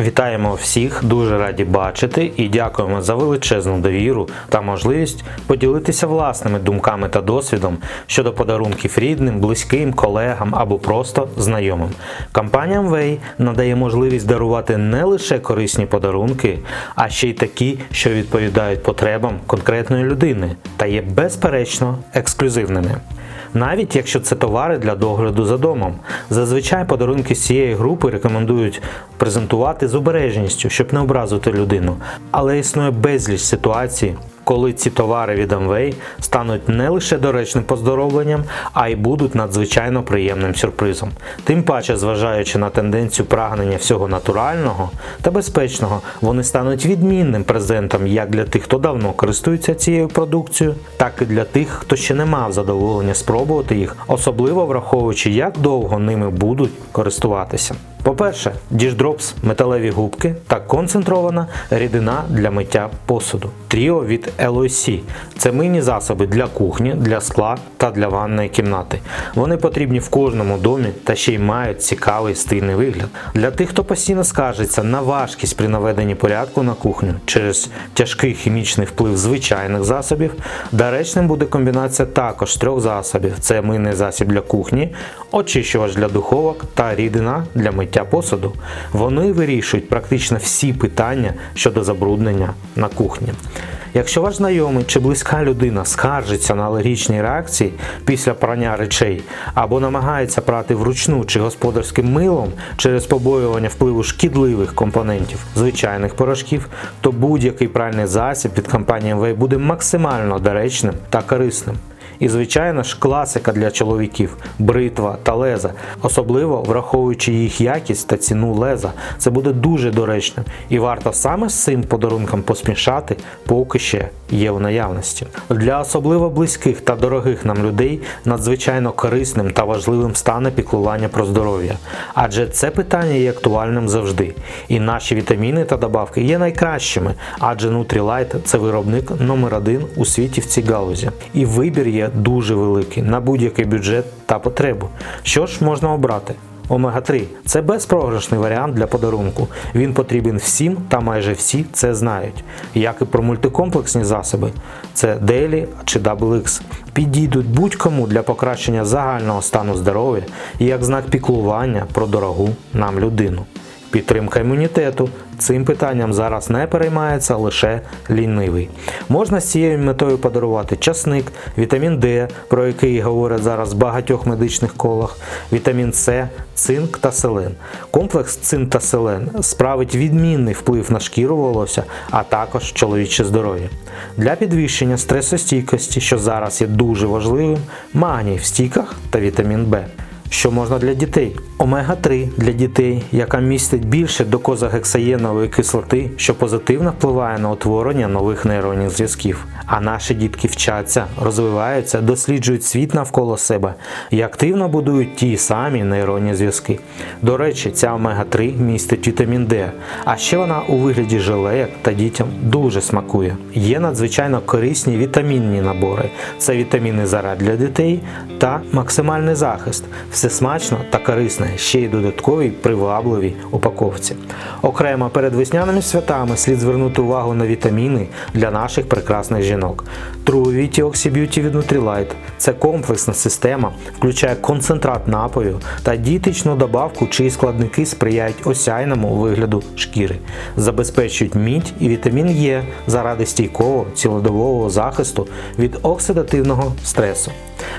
Вітаємо всіх, дуже раді бачити і дякуємо за величезну довіру та можливість поділитися власними думками та досвідом щодо подарунків рідним, близьким, колегам або просто знайомим. Компанія Amway надає можливість дарувати не лише корисні подарунки, а ще й такі, що відповідають потребам конкретної людини та є безперечно ексклюзивними. Навіть якщо це товари для догляду за домом. Зазвичай подарунки з цієї групи рекомендують презентувати з обережністю, щоб не образити людину. Але існує безліч ситуацій, коли ці товари від Amway стануть не лише доречним поздоровленням, а й будуть надзвичайно приємним сюрпризом. Тим паче, зважаючи на тенденцію прагнення всього натурального та безпечного, вони стануть відмінним презентом як для тих, хто давно користується цією продукцією, так і для тих, хто ще не мав задоволення спробувати їх, особливо враховуючи, як довго ними будуть користуватися. По-перше, діждропс, металеві губки та концентрована рідина для миття посуду. Тріо від LOC – це мийні засоби для кухні, для скла та для ванної кімнати. Вони потрібні в кожному домі та ще й мають цікавий стильний вигляд. Для тих, хто постійно скаржиться на важкість при наведенні порядку на кухню через тяжкий хімічний вплив звичайних засобів, доречним буде комбінація також трьох засобів: це мийний засіб для кухні, очищувач для духовок та рідина для миття посуду. Вони вирішують практично всі питання щодо забруднення на кухні. Якщо ваш знайомий чи близька людина скаржиться на алергічні реакції після прання речей або намагається прати вручну чи господарським милом через побоювання впливу шкідливих компонентів звичайних порошків, то будь-який пральний засіб від компанії MV буде максимально доречним та корисним. І, звичайно ж, класика для чоловіків бритва та леза, особливо враховуючи їх якість та ціну леза, це буде дуже доречним і варто саме з цим подарунком посмішати, поки ще є в наявності. Для особливо близьких та дорогих нам людей надзвичайно корисним та важливим стане піклування про здоров'я, адже це питання є актуальним завжди. І наші вітаміни та добавки є найкращими, адже Nutrilite – це виробник номер один у світі в цій галузі. І вибір є дуже великий на будь-який бюджет та потребу. Що ж можна обрати? Омега-3 це безпрограшний варіант для подарунку. Він потрібен всім та майже всі це знають. Як і про мультикомплексні засоби, це Daily чи XX. Підійдуть будь-кому для покращення загального стану здоров'я і як знак піклування про дорогу нам людину. Підтримка імунітету. Цим питанням зараз не переймається лише лінивий. Можна з цією метою подарувати часник, вітамін Д, про який говорять зараз в багатьох медичних колах, вітамін С, цинк та селен. Комплекс цин та селен справить відмінний вплив на шкіру волосся, а також чоловіче здоров'я. Для підвищення стресостійкості, що зараз є дуже важливим, магній в стіках та вітамін Б. Що можна для дітей? Омега-3 для дітей, яка містить більше докозагексаєнової кислоти, що позитивно впливає на утворення нових нейронних зв'язків. А наші дітки вчаться, розвиваються, досліджують світ навколо себе і активно будують ті самі нейронні зв'язки. До речі, ця омега-3 містить вітамін Д, а ще вона у вигляді желеєк та дітям дуже смакує. Є надзвичайно корисні вітамінні набори. Це вітаміни зара для дітей та максимальний захист. Все смачно та корисне, ще й додатковій привабливій упаковці. Окремо перед весняними святами слід звернути увагу на вітаміни для наших прекрасних жінок. True Vitae Oxy від Nutrilite – це комплексна система, включає концентрат напою та дієтичну добавку, чиї складники сприяють осяйному вигляду шкіри, забезпечують мідь і вітамін Е заради стійкого цілодобового захисту від оксидативного стресу.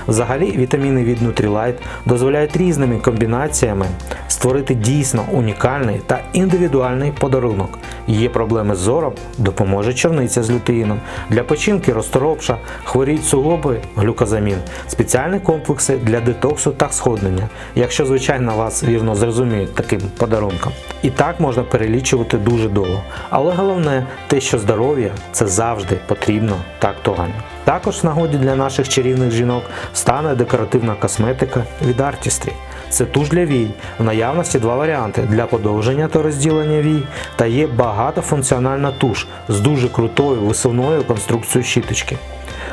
Взагалі, вітаміни від Nutrilite дозволяють різними комбінаціями створити дійсно унікальний та індивідуальний подарунок. Є проблеми з зором, допоможе чорниця з лютеїном. Для печінки розторопша, хворіють суглоби, глюкозамін, спеціальні комплекси для детоксу та сходнення, якщо, звичайно, вас вірно зрозуміють таким подарунком. І так можна перелічувати дуже довго. Але головне те, що здоров'я це завжди потрібно та актуально. Також в нагоді для наших чарівних жінок стане декоративна косметика від Artistry. Це туш для вій. В наявності два варіанти для подовження та розділення вій, та є багатофункціональна туш з дуже крутою висувною конструкцією щіточки.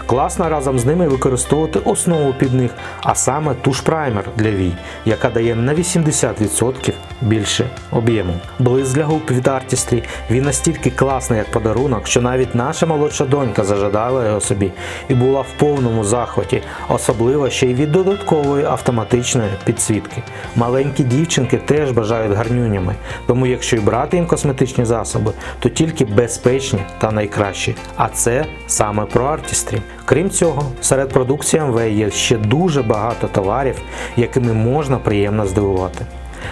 Класно разом з ними використовувати основу під них, а саме туш праймер для вій, яка дає на 80% більше об'єму. Блиск для губ від Artistry, він настільки класний як подарунок, що навіть наша молодша донька зажадала його собі і була в повному захваті, особливо ще й від додаткової автоматичної підсвітки. Маленькі дівчинки теж бажають гарнюнями, тому якщо й брати їм косметичні засоби, то тільки безпечні та найкращі. А це саме про Artistry. Крім цього, серед продукції МВ є ще дуже багато товарів, якими можна приємно здивувати.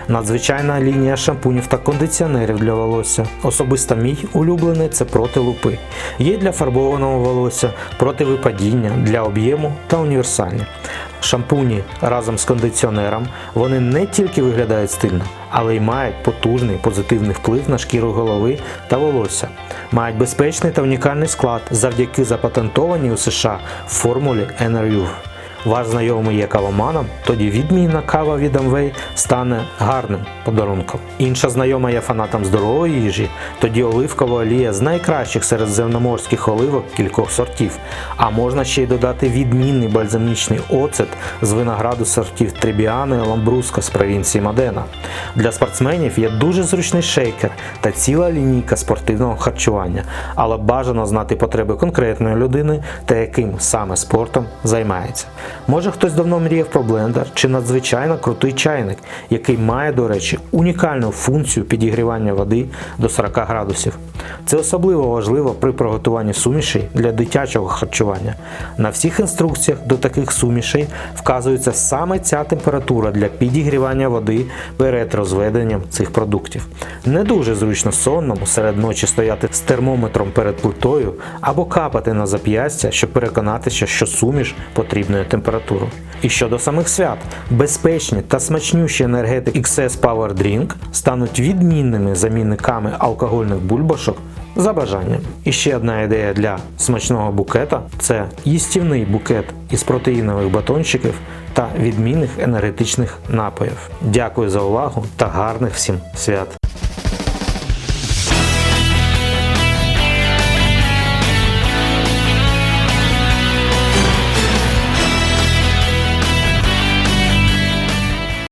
Надзвичайна лінія шампунів та кондиціонерів для волосся. Особисто мій улюблений це проти лупи. Є для фарбованого волосся, проти випадіння, для об'єму та універсальні. Шампуні разом з кондиціонером вони не тільки виглядають стильно, але й мають потужний позитивний вплив на шкіру голови та волосся. Мають безпечний та унікальний склад завдяки запатентованій у США формулі NRU. Ваш знайомий є кавоманом, тоді відмінна кава від Amway стане гарним подарунком. Інша знайома є фанатом здорової їжі, тоді оливкова олія з найкращих серед земноморських оливок кількох сортів. А можна ще й додати відмінний бальзамічний оцет з винограду сортів Требіано і Ламбруска з провінції Модена. Для спортсменів є дуже зручний шейкер та ціла лінійка спортивного харчування, але бажано знати потреби конкретної людини та яким саме спортом займається. Може хтось давно мріяв про блендер чи надзвичайно крутий чайник, який має, до речі, унікальну функцію підігрівання води до 40 градусів. Це особливо важливо при приготуванні сумішей для дитячого харчування. На всіх інструкціях до таких сумішей вказується саме ця температура для підігрівання води перед розведенням цих продуктів. Не дуже зручно сонному серед ночі стояти з термометром перед плитою або капати на зап'ястя, щоб переконатися, що суміш потрібної температури. І щодо самих свят, безпечні та смачнющі енергетики XS Power Drink стануть відмінними замінниками алкогольних бульбашок за бажанням. І ще одна ідея для смачного букета це їстівний букет із протеїнових батончиків та відмінних енергетичних напоїв. Дякую за увагу та гарних всім свят!